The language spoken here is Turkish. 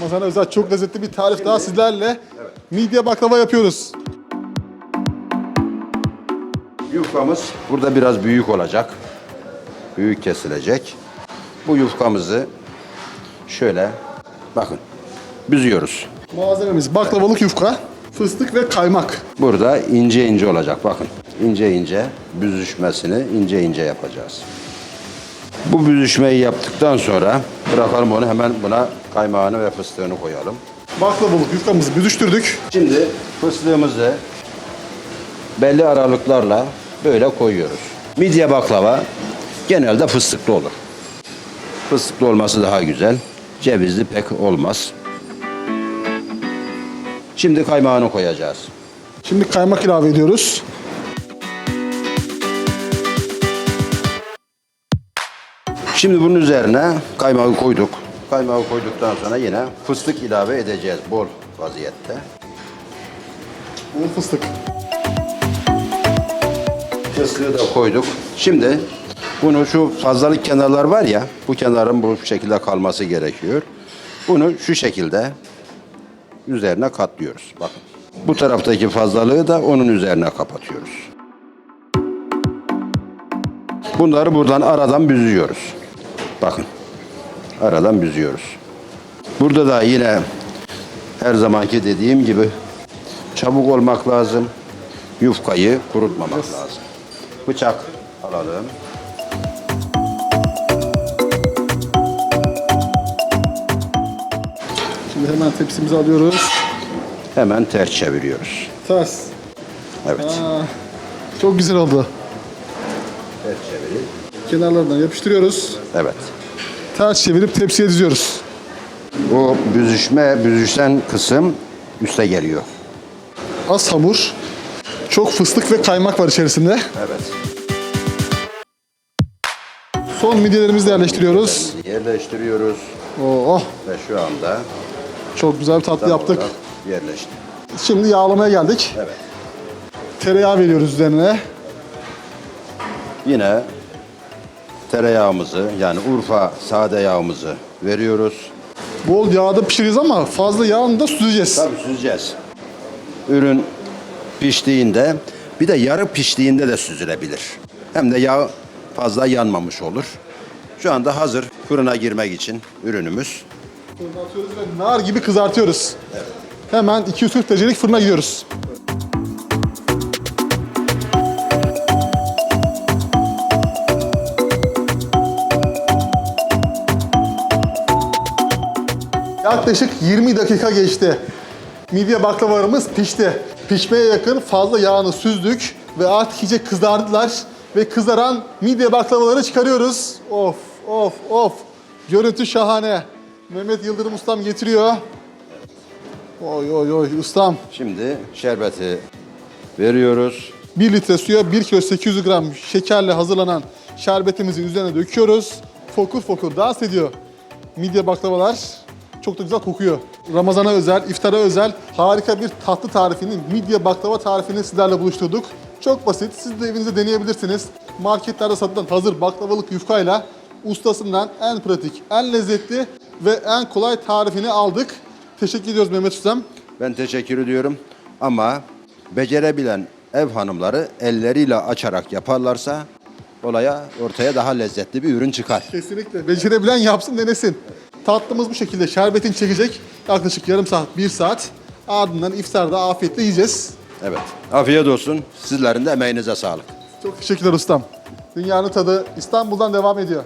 Ramazan özel çok lezzetli bir tarif daha sizlerle. Midye baklava yapıyoruz. Yufkamız burada biraz büyük olacak. Büyük kesilecek. Bu yufkamızı şöyle bakın büzüyoruz. Malzememiz baklavalık yufka, fıstık ve kaymak. Burada ince ince olacak bakın. İnce ince büzüşmesini ince ince yapacağız. Bu büzüşmeyi yaptıktan sonra bırakalım onu hemen buna kaymağını ve fıstığını koyalım. Baklavalık yufkamızı büzüştürdük. Şimdi fıstığımızı belli aralıklarla böyle koyuyoruz. Midye baklava genelde fıstıklı olur. Fıstıklı olması daha güzel. Cevizli pek olmaz. Şimdi kaymağını koyacağız. Şimdi kaymak ilave ediyoruz. Şimdi bunun üzerine kaymağı koyduk. Kaymağı koyduktan sonra yine fıstık ilave edeceğiz bol vaziyette. Bol fıstık. Fıstığı da koyduk. Şimdi bunu şu fazlalık kenarlar var ya, bu kenarın bu şekilde kalması gerekiyor. Bunu şu şekilde üzerine katlıyoruz. Bakın. Bu taraftaki fazlalığı da onun üzerine kapatıyoruz. Bunları buradan aradan büzüyoruz. Bakın. Aradan büzüyoruz. Burada da yine her zamanki dediğim gibi çabuk olmak lazım. Yufkayı kurutmamak lazım. Bıçak alalım. Şimdi hemen tepsimizi alıyoruz. Hemen ters çeviriyoruz. Ters. Evet. Aa, çok güzel oldu. Ters çevirip. Kenarlarından yapıştırıyoruz. Evet. Ters çevirip tepsiye diziyoruz. Bu büzüşme, büzüşen kısım üste geliyor. Az hamur, çok fıstık ve kaymak var içerisinde. Evet. Son midyelerimizi de yerleştiriyoruz. Yerleştiriyoruz Oh, ve şu anda çok güzel bir tatlı tam yaptık. olarak yerleşti. Şimdi yağlamaya geldik. Evet. Tereyağı veriyoruz üzerine. Yine tereyağımızı yani Urfa sade yağımızı veriyoruz. Bol yağda pişireceğiz ama fazla yağını da süzeceğiz. Tabii süzeceğiz. Ürün piştiğinde bir de yarı piştiğinde de süzülebilir. Hem de yağ fazla yanmamış olur. Şu anda hazır fırına girmek için ürünümüz. Fırına atıyoruz ve nar gibi kızartıyoruz. Hemen 240 derecelik fırına gidiyoruz. Yaklaşık 20 dakika geçti. Midye baklavalarımız pişti. Pişmeye yakın fazla yağını süzdük ve artık iyice kızardılar. Ve kızaran midye baklavaları çıkarıyoruz. Of of of. Görüntü şahane. Mehmet Yıldırım ustam getiriyor. Oy oy oy ustam. Şimdi şerbeti veriyoruz. 1 litre suya 1 kilo 800 gram şekerle hazırlanan şerbetimizi üzerine döküyoruz. Fokur fokur dans ediyor. Midye baklavalar çok da güzel kokuyor. Ramazana özel, iftara özel harika bir tatlı tarifini, midye baklava tarifini sizlerle buluşturduk. Çok basit, siz de evinizde deneyebilirsiniz. Marketlerde satılan hazır baklavalık yufkayla ustasından en pratik, en lezzetli ve en kolay tarifini aldık. Teşekkür ediyoruz Mehmet Ustam. Ben teşekkür ediyorum ama becerebilen ev hanımları elleriyle açarak yaparlarsa olaya ortaya daha lezzetli bir ürün çıkar. Kesinlikle. Becerebilen yapsın denesin. Tatlımız bu şekilde şerbetin çekecek. Yaklaşık yarım saat, bir saat. Ardından iftarda afiyetle yiyeceğiz. Evet. Afiyet olsun. Sizlerin de emeğinize sağlık. Çok teşekkürler ustam. Dünyanın tadı İstanbul'dan devam ediyor.